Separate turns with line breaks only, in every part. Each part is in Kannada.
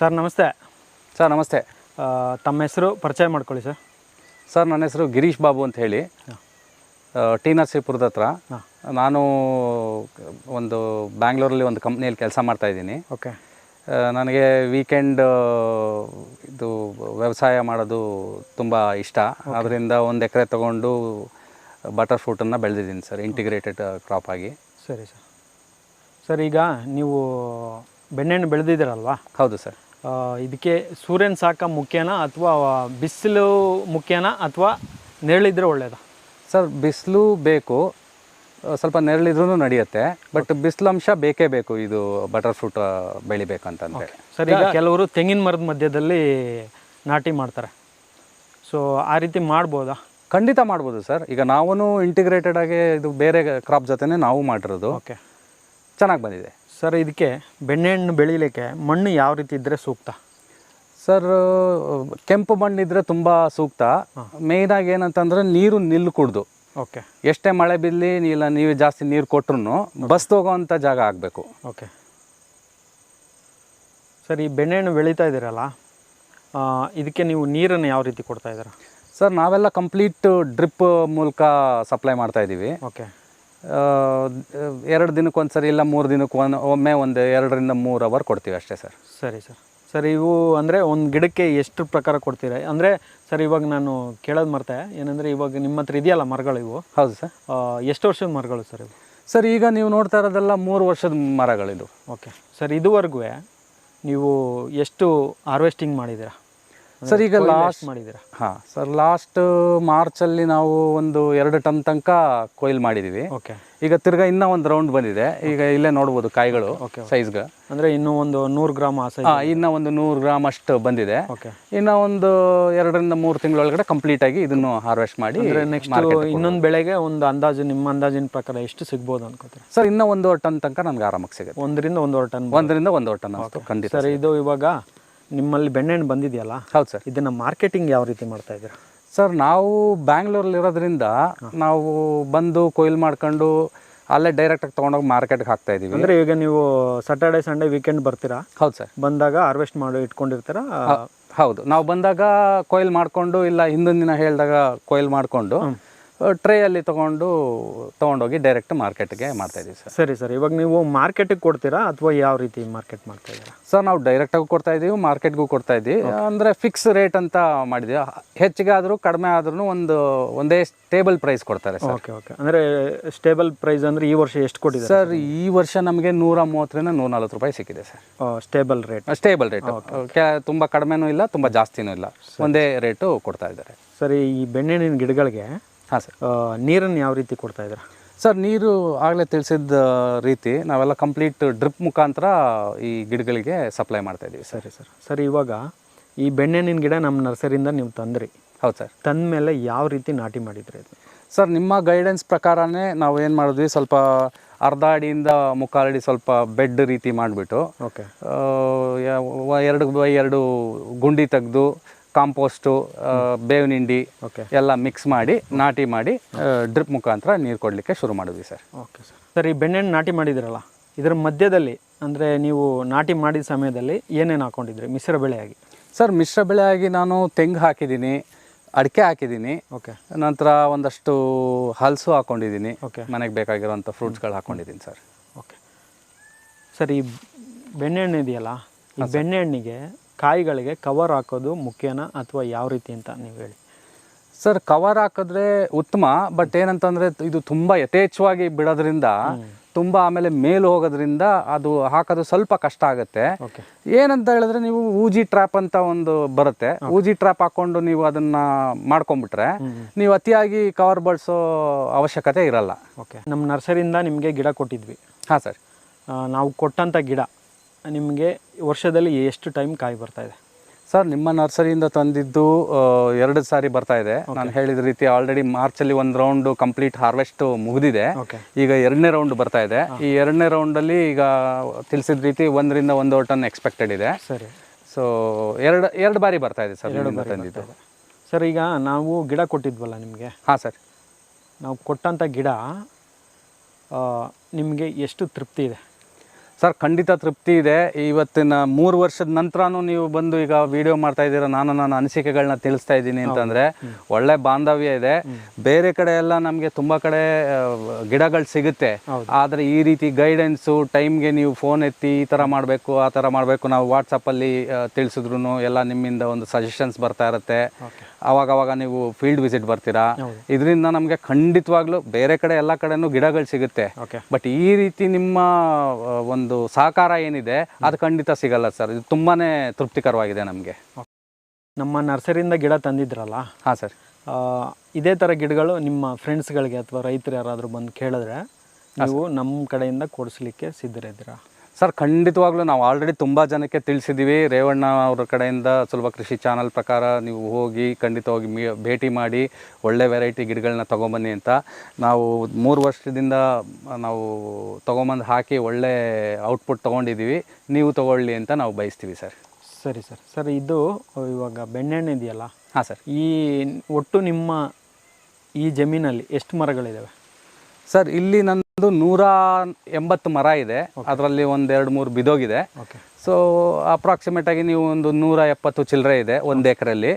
ಸರ್ ನಮಸ್ತೆ.
ಸರ್ ನಮಸ್ತೆ.
ತಮ್ಮ ಹೆಸರು ಪರಿಚಯ ಮಾಡ್ಕೊಳ್ಳಿ ಸರ್.
ಸರ್ ನನ್ನ ಹೆಸರು ಗಿರೀಶ್ ಬಾಬು ಅಂತ ಹೇಳಿ. ಟಿ ನರಸೀಪುರದ ಹತ್ರ. ನಾನು ಒಂದು ಬ್ಯಾಂಗ್ಳೂರಲ್ಲಿ ಒಂದು ಕಂಪ್ನಿಯಲ್ಲಿ ಕೆಲಸ ಮಾಡ್ತಾಯಿದ್ದೀನಿ
ಓಕೆ.
ನನಗೆ ವೀಕೆಂಡ್ ಇದು ವ್ಯವಸಾಯ ಮಾಡೋದು ತುಂಬ ಇಷ್ಟ. ಅದರಿಂದ ಒಂದು ಎಕರೆ ತೊಗೊಂಡು ಬಟರ್ ಫ್ರೂಟನ್ನು ಬೆಳೆದಿದ್ದೀನಿ ಸರ್ ಇಂಟಿಗ್ರೇಟೆಡ್ ಕ್ರಾಪ್ ಆಗಿ.
ಸರಿ ಸರ್. ಸರ್ ಈಗ ನೀವು ಬೆಣ್ಣೆಹಣ್ಣು ಬೆಳೆದಿದ್ದೀರಲ್ವಾ?
ಹೌದು ಸರ್.
ಇದಕ್ಕೆ ಸೂರ್ಯನ ಸಾಕ ಮುಖ್ಯನಾ ಅಥವಾ ಬಿಸಿಲು ಮುಖ್ಯನಾ ಅಥವಾ ನೆರಳಿದ್ರೆ ಒಳ್ಳೇದಾ?
ಸರ್ ಬಿಸಿಲು ಬೇಕು. ಸ್ವಲ್ಪ ನೆರಳಿದ್ರೂ ನಡೆಯುತ್ತೆ. ಬಟ್ ಬಿಸಿಲಂಶ ಬೇಕೇ ಬೇಕು ಇದು ಬಟರ್ ಫ್ರೂಟ್ ಬೆಳಿಬೇಕಂತಂದರೆ.
ಸರ್ ಈಗ ಕೆಲವರು ತೆಂಗಿನ ಮರದ ಮಧ್ಯದಲ್ಲಿ ನಾಟಿ ಮಾಡ್ತಾರೆ. ಸೊ ಆ ರೀತಿ ಮಾಡ್ಬೋದಾ?
ಖಂಡಿತ ಮಾಡ್ಬೋದು ಸರ್. ಈಗ ನಾವೂ ಇಂಟಿಗ್ರೇಟೆಡ್ ಆಗಿ ಇದು ಬೇರೆ ಕ್ರಾಪ್ ಜೊತೆನೇ ನಾವು ಮಾಡಿರೋದು.
ಓಕೆ
ಚೆನ್ನಾಗಿ ಬಂದಿದೆ.
ಸರ್ ಇದಕ್ಕೆ ಬೆಣ್ಣೆಹಣ್ಣು ಬೆಳೀಲಿಕ್ಕೆ ಮಣ್ಣು ಯಾವ ರೀತಿ ಇದ್ದರೆ ಸೂಕ್ತ?
ಸರ್ ಕೆಂಪು ಮಣ್ಣಿದ್ರೆ ತುಂಬ ಸೂಕ್ತ. ಮೇಯ್ನಾಗಿ ಏನಂತಂದರೆ ನೀರು ನಿಲ್ಕೂಡ್ದು
ಓಕೆ.
ಎಷ್ಟೇ ಮಳೆ ಬಿದ್ದಲಿ ಇಲ್ಲ ನೀವು ಜಾಸ್ತಿ ನೀರು ಕೊಟ್ರು ಬಸ್ ಹೋಗೋವಂಥ ಜಾಗ ಆಗಬೇಕು.
ಓಕೆ. ಸರ್ ಈ ಬೆಣ್ಣೆಹಣ್ಣು ಬೆಳೀತಾ ಇದ್ದೀರಲ್ಲ ಇದಕ್ಕೆ ನೀವು ನೀರನ್ನು ಯಾವ ರೀತಿ ಕೊಡ್ತಾ ಇದ್ದೀರಾ?
ಸರ್ ನಾವೆಲ್ಲ ಕಂಪ್ಲೀಟ್ ಡ್ರಿಪ್ ಮೂಲಕ ಸಪ್ಲೈ ಮಾಡ್ತಾ ಇದ್ದೀವಿ.
ಓಕೆ.
ಎರಡು ದಿನಕ್ಕೊಂದ್ಸರಿ ಇಲ್ಲ ಮೂರು ದಿನಕ್ಕೆ ಒನ್ ಒಮ್ಮೆ ಒಂದು ಎರಡರಿಂದ ಮೂರು ಅವರ್ ಕೊಡ್ತೀವಿ ಅಷ್ಟೇ ಸರ್.
ಸರಿ ಸರ್. ಸರ್ ಇವು ಅಂದರೆ ಒಂದು ಗಿಡಕ್ಕೆ ಎಷ್ಟು ಪ್ರಕಾರ ಕೊಡ್ತೀರಾ? ಅಂದರೆ ಸರ್ ಇವಾಗ ನಾನು ಕೇಳೋದು ಮರ್ತೆ ಏನಂದರೆ ಇವಾಗ ನಿಮ್ಮ ಹತ್ರ ಇದೆಯಲ್ಲ ಮರಗಳು ಇವು?
ಹೌದು ಸರ್.
ಎಷ್ಟು ವರ್ಷದ ಮರಗಳು ಸರ್ ಇವು?
ಸರ್ ಈಗ ನೀವು ನೋಡ್ತಾ ಇರೋದೆಲ್ಲ ಮೂರು ವರ್ಷದ ಮರಗಳಿದು.
ಓಕೆ. ಸರ್ ಇದುವರೆಗೂ ನೀವು ಎಷ್ಟು ಹಾರ್ವೆಸ್ಟಿಂಗ್ ಮಾಡಿದ್ದೀರಾ?
ಸರ್ ಈಗ ಲಾಸ್ಟ್
ಮಾಡಿದ್ದೀರಾ?
ಹಾಂ ಸರ್ ಲಾಸ್ಟ್ ಮಾರ್ಚಲ್ಲಿ ನಾವು ಒಂದು ಎರಡು ಟನ್ ತನಕ ಕೊಯ್ಲು ಮಾಡಿದ್ದೀವಿ.
ಓಕೆ.
ಈಗ ತಿರ್ಗಾ ಇನ್ನ ಒಂದು ರೌಂಡ್ ಬಂದಿದೆ. ಈಗ ಇಲ್ಲೇ ನೋಡ್ಬೋದು ಕಾಯಿಗಳು
ಸೈಜ್
ಸೈಜ್ಗೆ
ಅಂದ್ರೆ ಇನ್ನೂ ಒಂದು ನೂರು ಗ್ರಾಮ್ ಇನ್ನ
ಹಾಂ ಇನ್ನೂ ಒಂದು ನೂರು ಗ್ರಾಮ್ ಅಷ್ಟು ಬಂದಿದೆ. ಇನ್ನ ಒಂದು ಎರಡರಿಂದ ಮೂರು ತಿಂಗಳೊಳಗಡೆ ಕಂಪ್ಲೀಟ್ ಆಗಿ ಇದನ್ನು ಹಾರ್ವೆಸ್ಟ್ ಮಾಡಿ
ನೆಕ್ಸ್ಟ್ ಇನ್ನೊಂದು ಬೆಳೆಗೆ ಒಂದು ಅಂದಾಜು ನಿಮ್ಮ ಅಂದಾಜಿನ ಪ್ರಕಾರ ಎಷ್ಟು ಸಿಗ್ಬೋದು ಅನ್ಕೋತೀರಾ?
ಸರ್ ಇನ್ನ ಒಂದೂವರೆ ಟನ್ ತನಕ ನಮ್ಗೆ ಆರಾಮಾಗಿ ಸಿಗುತ್ತೆ.
ಒಂದರಿಂದ ಒಂದೂವರೆ ಟನ್
ಒಂದರಿಂದ ಒಂದೂವರೆ ಟನ್ ಖಂಡಿತ
ಸರ್. ಇದು ಇವಾಗ ನಿಮ್ಮಲ್ಲಿ ಬೆಣ್ಣೆಣ್ಣು ಬಂದಿದೆಯಲ್ಲ?
ಹೌದು ಸರ್.
ಇದನ್ನ ಮಾರ್ಕೆಟಿಂಗ್ ಯಾವ ರೀತಿ ಮಾಡ್ತಾ ಇದ್ದೀರಾ?
ಸರ್ ನಾವು ಬ್ಯಾಂಗ್ಳೂರಲ್ಲಿ ಇರೋದ್ರಿಂದ ನಾವು ಬಂದು ಕೊಯ್ಲು ಮಾಡ್ಕೊಂಡು ಅಲ್ಲೇ ಡೈರೆಕ್ಟಾಗಿ ತೊಗೊಂಡೋಗಿ ಮಾರ್ಕೆಟ್ಗೆ ಹಾಕ್ತಾ ಇದ್ದೀವಿ.
ಅಂದರೆ ಈಗ ನೀವು ಸ್ಯಾಟರ್ಡೆ ಸಂಡೇ ವೀಕೆಂಡ್ ಬರ್ತೀರಾ?
ಹೌದು ಸರ್.
ಬಂದಾಗ ಹಾರ್ವೆಸ್ಟ್ ಮಾಡಿ ಇಟ್ಕೊಂಡಿರ್ತೀರಾ?
ಹೌದು. ನಾವು ಬಂದಾಗ ಕೊಯ್ಲು ಮಾಡಿಕೊಂಡು ಇಲ್ಲ ಹಿಂದಿನ ದಿನ ಹೇಳಿದಾಗ ಕೊಯ್ಲು ಮಾಡಿಕೊಂಡು ಟ್ರೇಯಲ್ಲಿ ತೊಗೊಂಡು ತೊಗೊಂಡೋಗಿ ಡೈರೆಕ್ಟ್ ಮಾರ್ಕೆಟ್ಗೆ ಮಾಡ್ತಾ ಇದ್ದೀವಿ ಸರ್.
ಸರಿ ಸರ್ ಇವಾಗ ನೀವು ಮಾರ್ಕೆಟಿಗೆ ಕೊಡ್ತೀರಾ ಅಥವಾ ಯಾವ ರೀತಿ ಮಾರ್ಕೆಟ್ ಮಾಡ್ತಾ ಇದ್ದೀರಾ
ಸರ್ ನಾವು ಡೈರೆಕ್ಟಾಗೂ ಕೊಡ್ತಾ ಇದ್ದೀವಿ ಮಾರ್ಕೆಟ್ಗೂ ಕೊಡ್ತಾ ಇದ್ದೀವಿ ಅಂದರೆ ಫಿಕ್ಸ್ ರೇಟ್ ಅಂತ ಮಾಡಿದ್ದೀವಿ. ಹೆಚ್ಚಿಗೆ ಆದರೂ ಕಡಿಮೆ ಆದ್ರೂ ಒಂದು ಒಂದೇ ಸ್ಟೇಬಲ್ ಪ್ರೈಸ್ ಕೊಡ್ತಾರೆ ಸರ್.
Okay okay. ಅಂದರೆ ಸ್ಟೇಬಲ್ ಪ್ರೈಸ್ ಅಂದರೆ ಈ ವರ್ಷ ಎಷ್ಟು ಕೊಟ್ಟಿದೆ
ಸರ್ ಈ ವರ್ಷ ನಮಗೆ ನೂರ ಮೂವತ್ತರಿಂದ ನೂರ ನಲ್ವತ್ತು ರೂಪಾಯಿ ಸಿಕ್ಕಿದೆ sir.
Stable rate.
Stable rate. ತುಂಬ ಕಡಿಮೆನೂ ಇಲ್ಲ ತುಂಬ ಜಾಸ್ತಿನೂ ಇಲ್ಲ. ಒಂದೇ ರೇಟು ಕೊಡ್ತಾ ಇದ್ದಾರೆ
ಸರಿ ಈ ಬೆಣ್ಣೆಣ್ಣಿನ ಗಿಡಗಳಿಗೆ
ಹಾಂ ಸರ್
ನೀರನ್ನು ಯಾವ ರೀತಿ ಕೊಡ್ತಾ ಇದ್ದೀರಾ?
ಸರ್ ನೀರು ಆಗಲೇ ತಿಳಿಸಿದ ರೀತಿ ನಾವೆಲ್ಲ ಕಂಪ್ಲೀಟ್ ಡ್ರಿಪ್ ಮುಖಾಂತರ ಈ ಗಿಡಗಳಿಗೆ ಸಪ್ಲೈ ಮಾಡ್ತಾ ಇದ್ದೀವಿ ಸರ್
ಸರಿ ಸರ್ ಇವಾಗ ಈ ಬೆಣ್ಣೆಣ್ಣಿನ ಗಿಡ ನಮ್ಮ ನರ್ಸರಿಯಿಂದ ನೀವು ತಂದ್ರಿ.
ಹೌದು ಸರ್
ತಂದ ಮೇಲೆ ಯಾವ ರೀತಿ ನಾಟಿ ಮಾಡಿದ್ರಿ ಅದು?
ಸರ್ ನಿಮ್ಮ ಗೈಡೆನ್ಸ್ ಪ್ರಕಾರನೇ ನಾವು ಏನು ಮಾಡಿದ್ವಿ ಸ್ವಲ್ಪ ಅರ್ಧ ಅಡಿಯಿಂದ ಮುಕ್ಕಾಲು ಅಡಿ ಸ್ವಲ್ಪ ಬೆಡ್ ರೀತಿ ಮಾಡಿಬಿಟ್ಟು
ಓಕೆ.
ಎರಡು ಬೈ ಎರಡು ಗುಂಡಿ ತೆಗೆದು ಕಾಂಪೋಸ್ಟು ಬೇವಿನ ಹಿಂಡಿ
ಓಕೆ.
ಎಲ್ಲ ಮಿಕ್ಸ್ ಮಾಡಿ ನಾಟಿ ಮಾಡಿ ಡ್ರಿಪ್ ಮುಖಾಂತರ ನೀರು ಕೊಡಲಿಕ್ಕೆ ಶುರು ಮಾಡಿದ್ವಿ ಸರ್.
Okay sir. ಸರ್ ಈ ಬೆಣ್ಣೆಣ್ಣು ನಾಟಿ ಮಾಡಿದಿರಲ್ಲ ಇದರ ಮಧ್ಯದಲ್ಲಿ ಅಂದರೆ ನೀವು ನಾಟಿ ಮಾಡಿದ ಸಮಯದಲ್ಲಿ ಏನೇನು ಹಾಕೊಂಡಿದ್ರಿ? ಮಿಶ್ರ ಬೆಳೆಯಾಗಿ.
ಸರ್ ಮಿಶ್ರ ಬೆಳೆಯಾಗಿ ನಾನು ತೆಂಗು ಹಾಕಿದ್ದೀನಿ ಅಡಿಕೆ ಹಾಕಿದ್ದೀನಿ
ಓಕೆ.
ನಂತರ ಒಂದಷ್ಟು ಹಲಸು ಹಾಕೊಂಡಿದ್ದೀನಿ
ಓಕೆ.
ಮನೆಗೆ ಬೇಕಾಗಿರೋಂಥ ಫ್ರೂಟ್ಸ್ಗಳು ಹಾಕೊಂಡಿದ್ದೀನಿ ಸರ್.
ಓಕೆ. ಸರ್ ಈ ಬೆಣ್ಣೆಹಣ್ಣು ಇದೆಯಲ್ಲ ಬೆಣ್ಣೆಣ್ಣಿಗೆ ಬೆಣ್ಣೆಹಣ್ಣಿಗೆ ಕಾಯಿಗಳಿಗೆ ಕವರ್ ಹಾಕೋದು ಮುಖ್ಯನಾ ಅಥವಾ ಯಾವ ರೀತಿ ಅಂತ ನೀವು ಹೇಳಿ?
ಸರ್ ಕವರ್ ಹಾಕಿದ್ರೆ ಉತ್ತಮ ಬಟ್ ಏನಂತಂದ್ರೆ ಇದು ತುಂಬಾ ಯಥೇಚ್ಛವಾಗಿ ಬಿಡೋದ್ರಿಂದ ತುಂಬಾ ಆಮೇಲೆ ಮೇಲೆ ಹೋಗೋದ್ರಿಂದ ಅದು ಹಾಕೋದು ಸ್ವಲ್ಪ ಕಷ್ಟ ಆಗುತ್ತೆ.
ಓಕೆ
ಏನಂತ ಹೇಳಿದ್ರೆ ನೀವು ಊಜಿ ಟ್ರ್ಯಾಪ್ ಅಂತ ಒಂದು ಬರುತ್ತೆ. ಊಜಿ ಟ್ರ್ಯಾಪ್ ಹಾಕೊಂಡು ನೀವು ಅದನ್ನ ಮಾಡ್ಕೊಂಡ್ಬಿಟ್ರೆ ನೀವು ಅತಿಯಾಗಿ ಕವರ್ ಬಳಸೋ ಅವಶ್ಯಕತೆ ಇರಲ್ಲ.
ಓಕೆ ನಮ್ಮ ನರ್ಸರಿಯಿಂದ ನಿಮಗೆ ಗಿಡ ಕೊಟ್ಟಿದ್ವಿ.
ಹಾಂ ಸರ್
ನಾವು ಕೊಟ್ಟಂಥ ಗಿಡ. ನಿಮಗೆ ವರ್ಷದಲ್ಲಿ ಎಷ್ಟು ಟೈಮ್ ಕಾಯಿ ಬರ್ತಾ ಇದೆ?
ಸರ್ ನಿಮ್ಮ ನರ್ಸರಿಯಿಂದ ತಂದಿದ್ದು ಎರಡು ಸಾರಿ ಬರ್ತಾ ಇದೆ. ನಾನು ಹೇಳಿದ ರೀತಿ ಆಲ್ರೆಡಿ ಮಾರ್ಚಲ್ಲಿ ಒಂದು ರೌಂಡ್ ಕಂಪ್ಲೀಟ್ ಹಾರ್ವೆಸ್ಟ್ ಮುಗಿದಿದೆ.
ಓಕೆ
ಈಗ ಎರಡನೇ ರೌಂಡ್ ಬರ್ತಾ ಇದೆ. ಈ ಎರಡನೇ ರೌಂಡಲ್ಲಿ ಈಗ ತಿಳಿಸಿದ ರೀತಿ ಒಂದರಿಂದ ಒಂದು ಟನ್ ಎಕ್ಸ್ಪೆಕ್ಟೆಡ್ ಇದೆ.
ಸರಿ.
ಸೊ ಎರಡು ಎರಡು ಬಾರಿ ಬರ್ತಾ ಇದೆ ಸರ್ ಎರಡು ತಂದಿದ್ದು.
ಸರ್ ಈಗ ನಾವು ಗಿಡ ಕೊಟ್ಟಿದ್ವಲ್ಲ ನಿಮಗೆ?
ಹಾಂ ಸರ್.
ನಾವು ಕೊಟ್ಟಂಥ ಗಿಡ ನಿಮಗೆ ಎಷ್ಟು ತೃಪ್ತಿ ಇದೆ?
ಸರ್ ಖಂಡಿತ ತೃಪ್ತಿ ಇದೆ. ಇವತ್ತಿನ ಮೂರು ವರ್ಷದ ನಂತರನೂ ನೀವು ಬಂದು ಈಗ ವಿಡಿಯೋ ಮಾಡ್ತಾ ಇದ್ದೀರಾ ನಾನು ನನ್ನ ಅನಿಸಿಕೆಗಳನ್ನ ತಿಳಿಸ್ತಾ ಇದ್ದೀನಿ ಅಂತಂದರೆ ಒಳ್ಳೆ ಬಾಂಧವ್ಯ ಇದೆ. ಬೇರೆ ಕಡೆ ಎಲ್ಲ ನಮಗೆ ತುಂಬ ಕಡೆ ಗಿಡಗಳು ಸಿಗುತ್ತೆ. ಆದರೆ ಈ ರೀತಿ ಗೈಡೆನ್ಸು ಟೈಮ್ಗೆ ನೀವು ಫೋನ್ ಎತ್ತಿ ಈ ಥರ ಮಾಡಬೇಕು ಆ ಥರ ಮಾಡಬೇಕು ನಾವು ವಾಟ್ಸಪ್ಪಲ್ಲಿ ತಿಳಿಸಿದ್ರು ಎಲ್ಲ ನಿಮ್ಮಿಂದ ಒಂದು ಸಜೆಷನ್ಸ್ ಬರ್ತಾ ಇರುತ್ತೆ. ಅವಾಗ ಅವಾಗ ನೀವು ಫೀಲ್ಡ್ ವಿಸಿಟ್ ಬರ್ತೀರಾ? ಇದರಿಂದ ನಮಗೆ ಖಂಡಿತವಾಗ್ಲೂ ಬೇರೆ ಕಡೆ ಎಲ್ಲ ಕಡೆನೂ ಗಿಡಗಳು ಸಿಗುತ್ತೆ. ಬಟ್ ಈ ರೀತಿ ನಿಮ್ಮ ಒಂದು ಸಹಕಾರ ಏನಿದೆ ಅದು ಖಂಡಿತ ಸಿಗಲ್ಲ ಸರ್. ಇದು ತುಂಬಾನೇ ತೃಪ್ತಿಕರವಾಗಿದೆ ನಮಗೆ.
ನಮ್ಮ ನರ್ಸರಿಯಿಂದ ಗಿಡ ತಂದಿದ್ರಲ್ಲ?
ಹಾಂ ಸರ್.
ಇದೇ ಥರ ಗಿಡಗಳು ನಿಮ್ಮ ಫ್ರೆಂಡ್ಸ್ಗಳಿಗೆ ಅಥವಾ ರೈತರು ಯಾರಾದರೂ ಬಂದು ಕೇಳಿದ್ರೆ ನೀವು ನಮ್ಮ ಕಡೆಯಿಂದ ಕೊಡಿಸ್ಲಿಕ್ಕೆ ಸಿದ್ಧರಿದ್ದೀರಾ?
ಸರ್ ಖಂಡಿತವಾಗ್ಲೂ ನಾವು ಆಲ್ರೆಡಿ ತುಂಬ ಜನಕ್ಕೆ ತಿಳಿಸಿದ್ದೀವಿ ರೇವಣ್ಣ ಅವ್ರ ಕಡೆಯಿಂದ ಸುಲಭ ಕೃಷಿ ಚಾನಲ್ ಪ್ರಕಾರ ನೀವು ಹೋಗಿ ಖಂಡಿತವಾಗಿ ಮೀ ಭೇಟಿ ಮಾಡಿ ಒಳ್ಳೆ ವೆರೈಟಿ ಗಿಡಗಳನ್ನ ತೊಗೊಂಬನ್ನಿ ಅಂತ. ನಾವು ಮೂರು ವರ್ಷದಿಂದ ನಾವು ತೊಗೊಂಬಂದು ಹಾಕಿ ಒಳ್ಳೆ ಔಟ್ಪುಟ್ ತೊಗೊಂಡಿದ್ದೀವಿ ನೀವು ತೊಗೊಳ್ಳಿ ಅಂತ ನಾವು ಬಯಸ್ತೀವಿ ಸರ್.
ಸರಿ ಸರ್. ಸರ್ ಇದು ಇವಾಗ ಬೆಣ್ಣೆಣ್ಣೆ ಇದೆಯಲ್ಲ?
ಹಾಂ ಸರ್.
ಈ ಒಟ್ಟು ನಿಮ್ಮ ಈ ಜಮೀನಲ್ಲಿ ಎಷ್ಟು ಮರಗಳಿದ್ದಾವೆ
ಸರ್ ಇಲ್ಲಿ ನಂದು ನೂರ ಎಂಬತ್ತು ಮರ ಇದೆ. ಅದರಲ್ಲಿ ಒಂದೆರಡು ಮೂರು ಬಿದೋಗಿದೆ. ಸೊ ಅಪ್ರಾಕ್ಸಿಮೇಟ್ ಆಗಿ ನೀವು ಒಂದು ನೂರ ಎಪ್ಪತ್ತು ಚಿಲ್ಲರೆ ಇದೆ ಒಂದು
ಎಕರೆಯಲ್ಲಿ.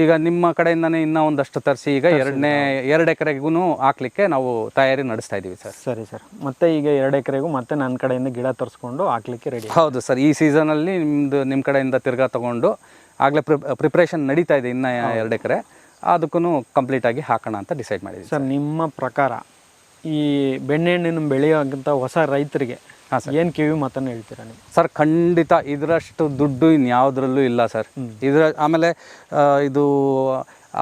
ಈಗ ನಿಮ್ಮ ಕಡೆಯಿಂದನೇ ಇನ್ನೂ ಒಂದಷ್ಟು ತರಿಸಿ ಈಗ ಎರಡನೇ ಎರಡು ಎಕರೆಗೂ ಹಾಕ್ಲಿಕ್ಕೆ ನಾವು ತಯಾರಿ ನಡೆಸ್ತಾ ಇದ್ದೀವಿ ಸರ್.
ಸರಿ ಸರ್. ಮತ್ತೆ ಈಗ ಎರಡು ಎಕರೆಗೂ ಮತ್ತೆ ನನ್ನ ಕಡೆಯಿಂದ ಗಿಡ ತರಿಸ್ಕೊಂಡು ಹಾಕ್ಲಿಕ್ಕೆ ರೆಡಿ
ಹೌದು ಸರ್. ಈ ಸೀಸನಲ್ಲಿ ನಿಮ್ಮದು ನಿಮ್ಮ ಕಡೆಯಿಂದ ತಿರ್ಗಾ ತಗೊಂಡು ಆಗಲೇ ಪ್ರಿಪ್ರೇಷನ್ ನಡೀತಾ ಇದೆ ಇನ್ನ ಎರಡು ಎಕರೆ. ಅದಕ್ಕೂ ಕಂಪ್ಲೀಟಾಗಿ ಹಾಕೋಣ ಅಂತ ಡಿಸೈಡ್ ಮಾಡಿದ್ದೀವಿ
ಸರ್. ನಿಮ್ಮ ಪ್ರಕಾರ ಈ ಬೆಣ್ಣೆಹಣ್ಣಿನ ಬೆಳೆಯುವಂಥ ಹೊಸ ರೈತರಿಗೆ
ಹಾಂ ಸರ್.
ಏನು ಕಿವಿ ಮಾತನ್ನು ಹೇಳ್ತೀರಾ ನೀವು?
ಸರ್ ಖಂಡಿತ ಇದರಷ್ಟು ದುಡ್ಡು ಇನ್ಯಾವುದ್ರಲ್ಲೂ ಇಲ್ಲ ಸರ್. ಇದರ ಆಮೇಲೆ ಇದು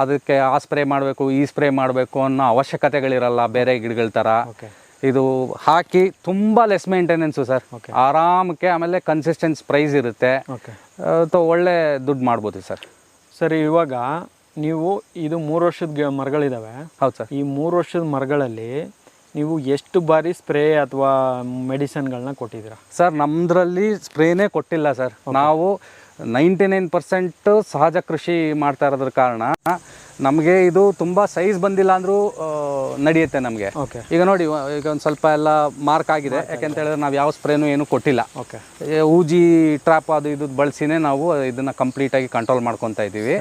ಅದಕ್ಕೆ ಆ ಸ್ಪ್ರೇ ಮಾಡಬೇಕು ಈ ಸ್ಪ್ರೇ ಮಾಡಬೇಕು ಅನ್ನೋ ಅವಶ್ಯಕತೆಗಳಿರಲ್ಲ ಬೇರೆ ಗಿಡಗಳ ಥರ
ಓಕೆ.
ಇದು ಹಾಕಿ ತುಂಬ ಲೆಸ್ ಮೇಂಟೆನೆನ್ಸು ಸರ್. ಆರಾಮಕ್ಕೆ ಆಮೇಲೆ ಕನ್ಸಿಸ್ಟೆನ್ಸ್ ಪ್ರೈಸ್ ಇರುತ್ತೆ.
ಓಕೆ.
ಅಥವಾ ಒಳ್ಳೆ ದುಡ್ಡು ಮಾಡ್ಬೋದು ಸರ್.
ಸರಿ ಇವಾಗ ನೀವು ಇದು ಮೂರು ವರ್ಷದ ಮರಗಳಿದ್ದಾವೆ ಮರಗಳಿದಾವೆ.
ಹೌದು ಸರ್.
ಈ ಮೂರು ವರ್ಷದ ಮರಗಳಲ್ಲಿ ನೀವು ಎಷ್ಟು ಬಾರಿ ಸ್ಪ್ರೇ ಅಥವಾ ಮೆಡಿಸನ್ಗಳನ್ನ ಕೊಟ್ಟಿದ್ದೀರಾ?
ಸರ್ ನಮ್ಮದ್ರಲ್ಲಿ ಸ್ಪ್ರೇನೇ ಕೊಟ್ಟಿಲ್ಲ ಸರ್. ನಾವು ನೈಂಟಿ ನೈನ್ ಪರ್ಸೆಂಟ್ ಸಹಜ ಕೃಷಿ ಮಾಡ್ತಾ ಇರೋದ್ರ ಕಾರಣ ನಮಗೆ ಇದು ತುಂಬ ಸೈಜ್ ಬಂದಿಲ್ಲ ಅಂದರೂ ನಡೆಯುತ್ತೆ ನಮಗೆ.
ಓಕೆ.
ಈಗ ನೋಡಿ ಈಗ ಒಂದು ಸ್ವಲ್ಪ ಎಲ್ಲ ಮಾರ್ಕ್ ಆಗಿದೆ. ಯಾಕೆಂತ ಹೇಳಿದ್ರೆ ನಾವು ಯಾವ ಸ್ಪ್ರೇನು ಏನು ಕೊಟ್ಟಿಲ್ಲ.
ಓಕೆ.
ಊಜಿ ಟ್ರಾಪ್ ಅದು ಇದು ಬಳಸಿನೇ ನಾವು ಇದನ್ನು ಕಂಪ್ಲೀಟಾಗಿ ಕಂಟ್ರೋಲ್ ಮಾಡ್ಕೊತಾ ಇದ್ದೀವಿ.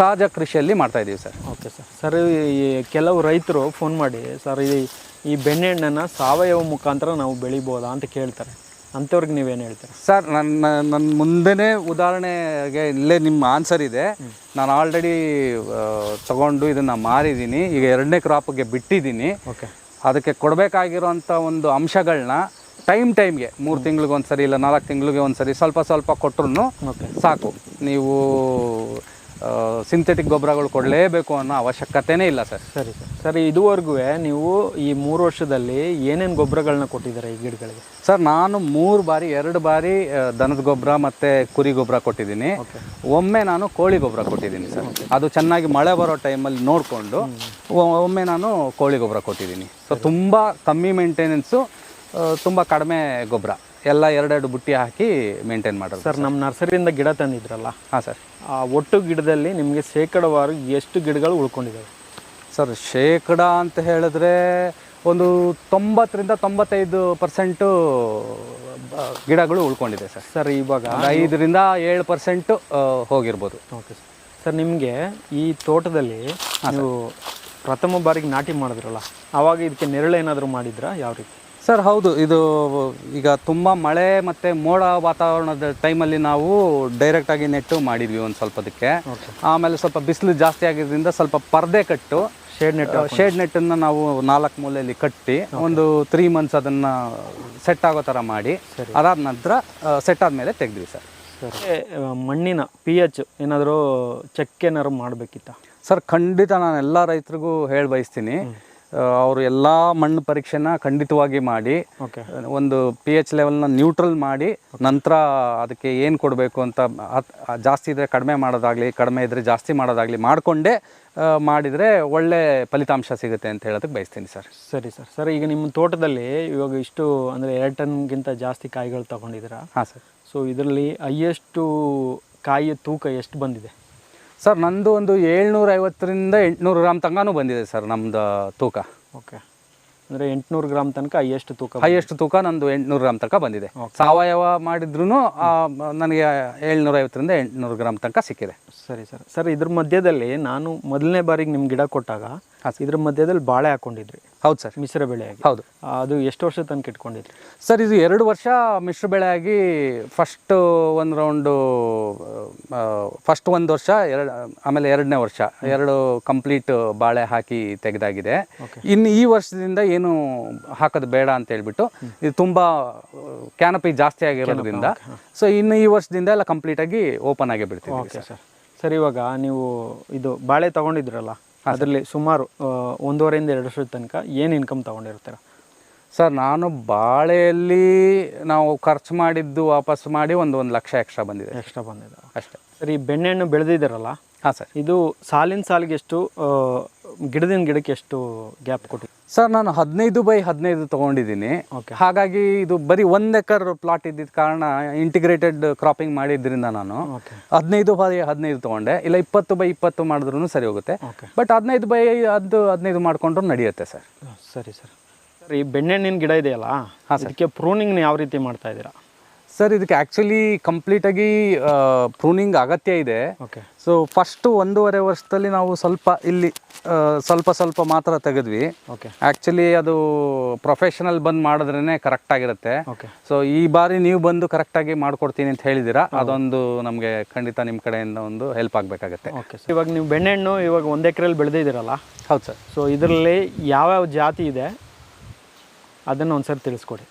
ಸಹಜ ಕೃಷಿಯಲ್ಲಿ ಮಾಡ್ತಾ ಇದ್ದೀವಿ ಸರ್.
Okay sir. ಸರ್ ಈ ಕೆಲವು ರೈತರು ಫೋನ್ ಮಾಡಿ ಸರ್ ಈ ಈ ಬೆಣ್ಣೆಹಣ್ಣನ್ನು ಸಾವಯವ ಮುಖಾಂತರ ನಾವು ಬೆಳಿಬೋದಾ ಅಂತ ಕೇಳ್ತಾರೆ. ಅಂಥವ್ರಿಗೆ ನೀವೇನು ಹೇಳ್ತೀರಾ?
ಸರ್ ನನ್ನ ನನ್ನ ಮುಂದೆನೇ ಉದಾಹರಣೆಗೆ ಇಲ್ಲೇ ನಿಮ್ಮ ಆನ್ಸರ್ ಇದೆ. ನಾನು ಆಲ್ರೆಡಿ ತಗೊಂಡು ಇದನ್ನು ಮಾರಿದ್ದೀನಿ ಈಗ ಎರಡನೇ ಕ್ರಾಪ್ಗೆ ಬಿಟ್ಟಿದ್ದೀನಿ
ಓಕೆ.
ಅದಕ್ಕೆ ಕೊಡಬೇಕಾಗಿರೋಂಥ ಒಂದು ಅಂಶಗಳನ್ನ ಟೈಮ್ ಟೈಮ್ಗೆ ಮೂರು ತಿಂಗಳಿಗೆ ಒಂದ್ಸರಿ ಇಲ್ಲ ನಾಲ್ಕು ತಿಂಗಳಿಗೆ ಒಂದು ಸರಿ ಸ್ವಲ್ಪ ಸ್ವಲ್ಪ ಕೊಟ್ಟರು
ಓಕೆ.
ಸಾಕು. ನೀವು ಸಿಂಥೆಟಿಕ್ ಗೊಬ್ಬರಗಳು ಕೊಡಲೇಬೇಕು ಅನ್ನೋ ಅವಶ್ಯಕತೆನೇ ಇಲ್ಲ ಸರ್.
ಸರಿ ಸರ್. ಸರ್ ಇದುವರೆಗೂ ನೀವು ಈ ಮೂರು ವರ್ಷದಲ್ಲಿ ಏನೇನು ಗೊಬ್ಬರಗಳನ್ನ ಕೊಟ್ಟಿದ್ದಾರೆ ಈ ಗಿಡಗಳಿಗೆ?
ಸರ್ ನಾನು ಮೂರು ಬಾರಿ ಎರಡು ಬಾರಿ ದನದ ಗೊಬ್ಬರ ಮತ್ತು ಕುರಿ ಗೊಬ್ಬರ ಕೊಟ್ಟಿದ್ದೀನಿ. ಒಮ್ಮೆ ನಾನು ಕೋಳಿ ಗೊಬ್ಬರ ಕೊಟ್ಟಿದ್ದೀನಿ ಸರ್. ಅದು ಚೆನ್ನಾಗಿ ಮಳೆ ಬರೋ ಟೈಮಲ್ಲಿ ನೋಡಿಕೊಂಡು ಒಮ್ಮೆ ನಾನು ಕೋಳಿ ಗೊಬ್ಬರ ಕೊಟ್ಟಿದ್ದೀನಿ. ಸೊ ತುಂಬ ಕಮ್ಮಿ ಮೇಂಟೆನೆನ್ಸು ತುಂಬ ಕಡಿಮೆ ಗೊಬ್ಬರ. ಎಲ್ಲ ಎರಡೆರಡು ಬುಟ್ಟಿ ಹಾಕಿ ಮೇಂಟೈನ್ ಮಾಡೋದು
ಸರ್ ನಮ್ಮ ನರ್ಸರಿಯಿಂದ ಗಿಡ ತಂದಿದ್ರಲ್ಲ?
ಹಾಂ ಸರ್.
ಆ ಒಟ್ಟು ಗಿಡದಲ್ಲಿ ನಿಮಗೆ ಶೇಕಡವಾರು ಎಷ್ಟು ಗಿಡಗಳು ಉಳ್ಕೊಂಡಿದ್ದಾವೆ
ಸರ್ ಶೇಕಡ ಅಂತ ಹೇಳಿದ್ರೆ ಒಂದು ತೊಂಬತ್ತರಿಂದ ತೊಂಬತ್ತೈದು ಪರ್ಸೆಂಟು ಗಿಡಗಳು ಉಳ್ಕೊಂಡಿದೆ ಸರ್.
ಸರ್ ಇವಾಗ
ಐದರಿಂದ ಏಳು ಪರ್ಸೆಂಟು ಹೋಗಿರ್ಬೋದು.
Okay sir. ಸರ್ ನಿಮಗೆ ಈ ತೋಟದಲ್ಲಿ ನೀವು ಪ್ರಥಮ ಬಾರಿಗೆ ನಾಟಿ ಮಾಡಿದ್ರಲ್ಲ ಆವಾಗ ಇದಕ್ಕೆ ನೆರಳು ಏನಾದರೂ ಮಾಡಿದ್ರಾ? ಯಾವ ರೀತಿ?
ಸರ್ ಹೌದು. ಇದು ಈಗ ತುಂಬ ಮಳೆ ಮತ್ತು ಮೋಡ ವಾತಾವರಣದ ಟೈಮಲ್ಲಿ ನಾವು ಡೈರೆಕ್ಟಾಗಿ ನೆಟ್ಟು ಮಾಡಿದ್ವಿ ಒಂದು ಸ್ವಲ್ಪದಕ್ಕೆ. ಆಮೇಲೆ ಸ್ವಲ್ಪ ಬಿಸಿಲು ಜಾಸ್ತಿ ಆಗಿದ್ದರಿಂದ ಸ್ವಲ್ಪ ಪರದೆ ಕಟ್ಟು
ಶೇಡ್ ನೆಟ್
ಶೇಡ್ ನೆಟ್ಟನ್ನು ನಾವು ನಾಲ್ಕು ಮೂಲೆಯಲ್ಲಿ ಕಟ್ಟಿ ಒಂದು ತ್ರೀ ಮಂತ್ಸ್ ಅದನ್ನು ಸೆಟ್ ಆಗೋ ಥರ ಮಾಡಿ ಅದಾದ ನಂತರ ಸೆಟ್ ಆದಮೇಲೆ ತೆಗೆದ್ವಿ ಸರ್.
ಸರಿ. ಮಣ್ಣಿನ ಪಿ ಎಚ್ ಏನಾದರೂ ಚೆಕ್ ಏನಾದ್ರು ಮಾಡಬೇಕಿತ್ತ?
ಸರ್ ಖಂಡಿತ ನಾನು ಎಲ್ಲ ರೈತರಿಗೂ ಹೇಳಿ ಬಯಸ್ತೀನಿ. ಅವರು ಎಲ್ಲ ಮಣ್ಣು ಪರೀಕ್ಷೆನ ಖಂಡಿತವಾಗಿ ಮಾಡಿ
ಓಕೆ
ಒಂದು ಪಿ ಎಚ್ ಲೆವೆಲ್ನ ನ್ಯೂಟ್ರಲ್ ಮಾಡಿ ನಂತರ ಅದಕ್ಕೆ ಏನು ಕೊಡಬೇಕು ಅಂತ ಜಾಸ್ತಿ ಇದ್ದರೆ ಕಡಿಮೆ ಮಾಡೋದಾಗಲಿ ಕಡಿಮೆ ಇದ್ದರೆ ಜಾಸ್ತಿ ಮಾಡೋದಾಗಲಿ ಮಾಡಿಕೊಂಡೇ ಮಾಡಿದರೆ ಒಳ್ಳೆ ಫಲಿತಾಂಶ ಸಿಗುತ್ತೆ ಅಂತ ಹೇಳೋದಕ್ಕೆ ಬಯಸ್ತೀನಿ ಸರ್.
ಸರಿ ಸರ್. ಸರ್ ಈಗ ನಿಮ್ಮ ತೋಟದಲ್ಲಿ ಇವಾಗ ಇಷ್ಟು ಅಂದರೆ ಎರಡು ಟನ್ಗಿಂತ ಜಾಸ್ತಿ ಕಾಯಿಗಳು ತಗೊಂಡಿದ್ದೀರಾ?
ಹಾಂ ಸರ್.
ಸೊ ಇದರಲ್ಲಿ ಹೈಯೆಸ್ಟು ಕಾಯಿಯ ತೂಕ ಎಷ್ಟು ಬಂದಿದೆ?
ಸರ್ ನಂದು ಒಂದು ಏಳ್ನೂರ ಐವತ್ತರಿಂದ ಎಂಟುನೂರು ಗ್ರಾಮ್ ತನಕನೂ ಬಂದಿದೆ ಸರ್ ನಮ್ಮದು ತೂಕ.
ಓಕೆ. ಅಂದರೆ ಎಂಟುನೂರು ಗ್ರಾಮ್ ತನಕ ಹೈಯೆಸ್ಟ್ ತೂಕ
ಹೈಯೆಸ್ಟ್ ತೂಕ ನಂದು ಎಂಟುನೂರು ಗ್ರಾಮ್ ತನಕ ಬಂದಿದೆ. ಸಾವಯವ ಮಾಡಿದ್ರೂ ನನಗೆ ಏಳ್ನೂರ ಐವತ್ತರಿಂದ ಎಂಟುನೂರು ಗ್ರಾಮ್ ತನಕ ಸಿಕ್ಕಿದೆ.
ಸರಿ ಸರ್. ಸರ್ ಇದ್ರ ಮಧ್ಯದಲ್ಲಿ ನಾನು ಮೊದಲನೇ ಬಾರಿಗೆ ನಿಮ್ಮ ಗಿಡ ಕೊಟ್ಟಾಗ ಇದ್ರ ಮಧ್ಯದಲ್ಲಿ ಬಾಳೆ ಹಾಕೊಂಡಿದ್ರಿ.
ಹೌದು ಸರ್.
ಮಿಶ್ರ ಬೆಳೆಯಾಗಿ.
ಹೌದು.
ಅದು ಎಷ್ಟು ವರ್ಷ ತನಕ ಇಟ್ಕೊಂಡಿದ್ರಿ?
ಸರ್ ಇದು ಎರಡು ವರ್ಷ ಮಿಶ್ರ ಬೆಳೆಯಾಗಿ ಫಸ್ಟ್ ಒಂದು ರೌಂಡು ಫಸ್ಟ್ ಒಂದು ವರ್ಷ ಎರಡು ಆಮೇಲೆ ಎರಡನೇ ವರ್ಷ ಎರಡು ಕಂಪ್ಲೀಟ್ ಬಾಳೆ ಹಾಕಿ ತೆಗೆದಾಗಿದೆ. ಇನ್ನು ಈ ವರ್ಷದಿಂದ ಏನು ಹಾಕೋದು ಬೇಡ ಅಂತ ಹೇಳ್ಬಿಟ್ಟು ಇದು ತುಂಬ ಕ್ಯಾನಪಿ ಜಾಸ್ತಿ ಆಗಿರೋದ್ರಿಂದ ಸೊ ಇನ್ನು ಈ ವರ್ಷದಿಂದ ಎಲ್ಲ ಕಂಪ್ಲೀಟಾಗಿ ಓಪನ್ ಆಗಿ ಬಿಡ್ತೀವಿ
ಸರ್. ಸರ್ ಇವಾಗ ನೀವು ಇದು ಬಾಳೆ ತಗೊಂಡಿದ್ರಲ್ಲ ಅದರಲ್ಲಿ ಸುಮಾರು ಒಂದೂವರೆಯಿಂದ ಎರಡು ವರ್ಷದ ತನಕ ಏನು ಇನ್ಕಮ್ ತೊಗೊಂಡಿರ್ತೀರ?
ಸರ್ ನಾನು ಬಾಳೆಯಲ್ಲಿ ನಾವು ಖರ್ಚು ಮಾಡಿದ್ದು ವಾಪಸ್ ಮಾಡಿ ಒಂದು ಒಂದು ಲಕ್ಷ ಎಕ್ಸ್ಟ್ರಾ ಬಂದಿದೆ.
ಎಕ್ಸ್ಟ್ರಾ ಬಂದಿದೆ.
ಅಷ್ಟೇ.
ಸರ್ ಈ ಬೆಣ್ಣೆಹಣ್ಣು ಬೆಳೆದಿದ್ದೀರಲ್ಲ?
ಹಾಂ ಸರ್.
ಇದು ಸಾಲಿನ ಸಾಲಿಗೆ ಎಷ್ಟು ಗಿಡದಿಂದ ಗಿಡಕ್ಕೆ ಎಷ್ಟು ಗ್ಯಾಪ್ ಕೊಟ್ಟು
ಸರ್ ನಾನು ಹದಿನೈದು ಬೈ ಹದಿನೈದು ತೊಗೊಂಡಿದ್ದೀನಿ.
ಓಕೆ
ಹಾಗಾಗಿ ಇದು ಬರೀ ಒಂದು ಎಕರ್ ಪ್ಲಾಟ್ ಇದ್ದಿದ್ದ ಕಾರಣ ಇಂಟಿಗ್ರೇಟೆಡ್ ಕ್ರಾಪಿಂಗ್ ಮಾಡಿದ್ರಿಂದ ನಾನು. ಹದಿನೈದು ಬೈ ಹದಿನೈದು ತೊಗೊಂಡೆ. ಇಲ್ಲ ಇಪ್ಪತ್ತು ಬೈ ಇಪ್ಪತ್ತು ಮಾಡಿದ್ರೂ ಸರಿ ಹೋಗುತ್ತೆ. ಬಟ್ ಹದಿನೈದು ಬೈ ಹದ್ದು ಹದಿನೈದು ಮಾಡಿಕೊಂಡ್ರು ನಡೆಯುತ್ತೆ ಸರ್.
ಸರಿ ಸರ್. ಸರ್ ಈ ಬೆಣ್ಣೆಣ್ಣಿನ ಗಿಡ ಇದೆಯಲ್ಲ ಅದಕ್ಕೆ ಪ್ರೂನಿಂಗ್ ಯಾವ ರೀತಿ ಮಾಡ್ತಾ ಇದ್ದೀರಾ?
ಸರ್ ಇದಕ್ಕೆ ಆ್ಯಕ್ಚುಲಿ ಕಂಪ್ಲೀಟಾಗಿ ಪ್ರೂನಿಂಗ್ ಅಗತ್ಯ ಇದೆ.
ಓಕೆ
ಸೊ ಫಸ್ಟ್ ಒಂದೂವರೆ ವರ್ಷದಲ್ಲಿ ನಾವು ಸ್ವಲ್ಪ ಇಲ್ಲಿ ಸ್ವಲ್ಪ ಸ್ವಲ್ಪ ಮಾತ್ರ ತೆಗೆದ್ವಿ.
ಓಕೆ
ಆ್ಯಕ್ಚುಲಿ ಅದು ಪ್ರೊಫೆಷನಲ್ ಬಂದು ಮಾಡಿದ್ರೇ ಕರೆಕ್ಟಾಗಿರುತ್ತೆ
ಓಕೆ
ಸೊ ಈ ಬಾರಿ ನೀವು ಬಂದು ಕರೆಕ್ಟಾಗಿ ಮಾಡ್ಕೊಡ್ತೀನಿ ಅಂತ ಹೇಳಿದ್ದೀರಾ ಅದೊಂದು ನಮಗೆ ಖಂಡಿತ ನಿಮ್ಮ ಕಡೆಯಿಂದ ಒಂದು ಹೆಲ್ಪ್ ಆಗಬೇಕಾಗತ್ತೆ.
ಓಕೆ ಸರ್ ಇವಾಗ ನೀವು ಬೆಣ್ಣೆಣ್ಣು ಇವಾಗ ಒಂದು ಎಕರೆಯಲ್ಲಿ ಬೆಳೆದಿದ್ದೀರಲ್ಲ?
ಹೌದು ಸರ್
ಸೊ ಇದರಲ್ಲಿ ಯಾವ್ಯಾವ ಜಾತಿ ಇದೆ? ಅದನ್ನು ಒಂದ್ಸರಿ ತಿಳಿಸ್ಕೊಡಿ.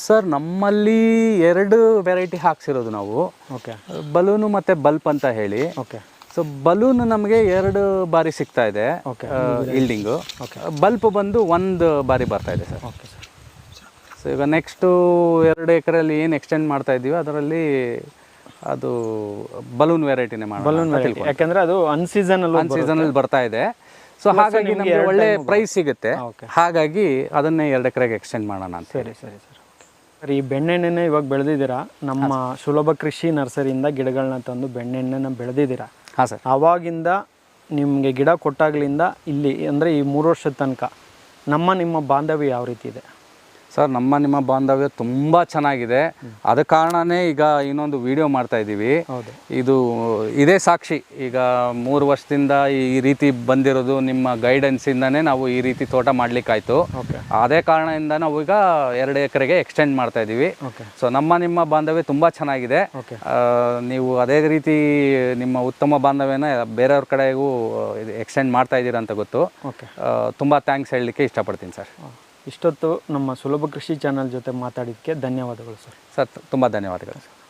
ಸರ್ ನಮ್ಮಲ್ಲಿ ಎರಡು ವೆರೈಟಿ ಹಾಕ್ಸಿರೋದು ನಾವು.
ಓಕೆ
ಬಲೂನು ಮತ್ತು ಬಲ್ಪ್ ಅಂತ ಹೇಳಿ.
ಓಕೆ
ಸೊ ಬಲೂನ್ ನಮಗೆ ಎರಡು ಬಾರಿ ಸಿಗ್ತಾ ಇದೆ
ಬಿಲ್ಡಿಂಗು
ಇಲ್ಡಿಂಗು ಬಲ್ಪ್ ಬಂದು ಒಂದು ಬಾರಿ ಬರ್ತಾ ಇದೆ ಸರ್.
ಓಕೆ ಸರ್
ಸೊ ಈಗ ನೆಕ್ಸ್ಟು ಎರಡು ಎಕರೆಯಲ್ಲಿ ಏನು ಎಕ್ಸ್ಟೆಂಡ್ ಮಾಡ್ತಾ ಇದ್ದೀವಿ ಅದರಲ್ಲಿ ಅದು ಬಲೂನ್ ವೆರೈಟಿನೇ
ಮಾಡಿ
ಬಲೂನ್
ಯಾಕಂದ್ರೆ ಅದು ಅನ್ಸೀಸನಲ್
ಒನ್ ಸೀಸನಲ್ಲಿ ಬರ್ತಾ ಇದೆ. ಸೊ ಹಾಗಾಗಿ ನಮಗೆ ಒಳ್ಳೆ ಪ್ರೈಸ್ ಸಿಗುತ್ತೆ. ಹಾಗಾಗಿ ಅದನ್ನೇ ಎರಡು ಎಕರೆಗೆ ಎಕ್ಸ್ಟೆಂಡ್ ಮಾಡೋಣ ಅಂತ
ಸರ್ ಸರ್. ಈ ಬೆಣ್ಣೆಣ್ಣೆನೇ ಇವಾಗ ಬೆಳೆದಿದ್ದೀರಾ? ನಮ್ಮ ಸುಲಭ ಕೃಷಿ ನರ್ಸರಿಯಿಂದ ಗಿಡಗಳನ್ನ ತಂದು ಬೆಣ್ಣೆಣ್ಣೆನ ಬೆಳೆದಿದ್ದೀರಾ?
ಹಾಂ ಸರ್.
ಆವಾಗಿಂದ ನಿಮಗೆ ಗಿಡ ಕೊಟ್ಟಾಗ್ಲಿಂದ ಇಲ್ಲಿ ಅಂದರೆ ಈ ಮೂರು ವರ್ಷದ ತನಕ ನಮ್ಮ ನಿಮ್ಮ ಬಾಂಧವ್ಯ ಯಾವ ರೀತಿ ಇದೆ?
ಸರ್ ನಮ್ಮ ನಿಮ್ಮ ಬಾಂಧವ್ಯ ತುಂಬ ಚೆನ್ನಾಗಿದೆ. ಅದ ಕಾರಣನೇ ಈಗ ಇನ್ನೊಂದು ವಿಡಿಯೋ ಮಾಡ್ತಾ ಇದ್ದೀವಿ. ಇದು ಇದೇ ಸಾಕ್ಷಿ. ಈಗ ಮೂರು ವರ್ಷದಿಂದ ಈ ರೀತಿ ಬಂದಿರೋದು ನಿಮ್ಮ ಗೈಡೆನ್ಸಿಂದನೇ ನಾವು ಈ ರೀತಿ ತೋಟ ಮಾಡ್ಲಿಕ್ಕಾಯ್ತು. ಅದೇ ಕಾರಣದಿಂದ ನಾವು ಈಗ ಎರಡು ಎಕರೆಗೆ ಎಕ್ಸ್ಟೆಂಡ್ ಮಾಡ್ತಾ ಇದ್ದೀವಿ. ಸೊ ನಮ್ಮ ನಿಮ್ಮ ಬಾಂಧವ್ಯ ತುಂಬ ಚೆನ್ನಾಗಿದೆ. ನೀವು ಅದೇ ರೀತಿ ನಿಮ್ಮ ಉತ್ತಮ ಬಾಂಧವ್ಯನ ಬೇರೆಯವ್ರ ಕಡೆಗೂ ಎಕ್ಸ್ಟೆಂಡ್ ಮಾಡ್ತಾ ಇದ್ದೀರಾ ಅಂತ ಗೊತ್ತು. ತುಂಬ ಥ್ಯಾಂಕ್ಸ್ ಹೇಳಲಿಕ್ಕೆ ಇಷ್ಟಪಡ್ತೀನಿ ಸರ್.
ಇಷ್ಟೊತ್ತು ನಮ್ಮ ಸುಲಭ ಕೃಷಿ ಚಾನಲ್ ಜೊತೆ ಮಾತಾಡಿದ್ದಕ್ಕೆ ಧನ್ಯವಾದಗಳು ಸರ್.
ಸರ್ ತುಂಬ ಧನ್ಯವಾದಗಳು ಸರ್.